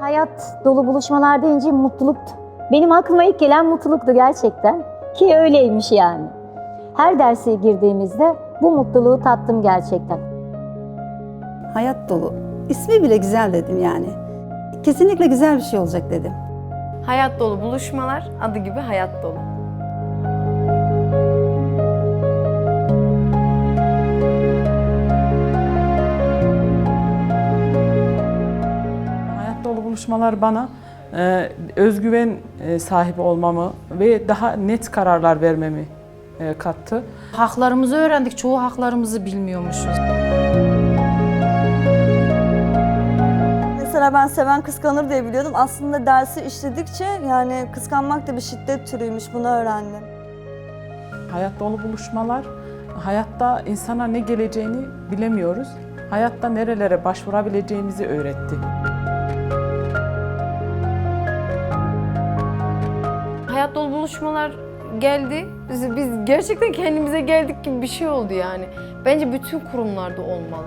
Hayat dolu buluşmalar deyince mutluluktu. Benim aklıma ilk gelen mutluluktu gerçekten. Ki öyleymiş yani. Her derse girdiğimizde bu mutluluğu tattım gerçekten. Hayat dolu. İsmi bile güzel dedim yani. Kesinlikle güzel bir şey olacak dedim. Hayat dolu buluşmalar, adı gibi hayat dolu. Hayat dolu buluşmalar bana e, özgüven e, sahibi olmamı ve daha net kararlar vermemi e, kattı. Haklarımızı öğrendik. Çoğu haklarımızı bilmiyormuşuz. Mesela ben seven kıskanır diye biliyordum. Aslında dersi işledikçe yani kıskanmak da bir şiddet türüymüş bunu öğrendim. Hayat dolu buluşmalar, hayatta insana ne geleceğini bilemiyoruz. Hayatta nerelere başvurabileceğimizi öğretti. Hayat dolu buluşmalar geldi. Biz, biz gerçekten kendimize geldik gibi bir şey oldu yani. Bence bütün kurumlarda olmalı.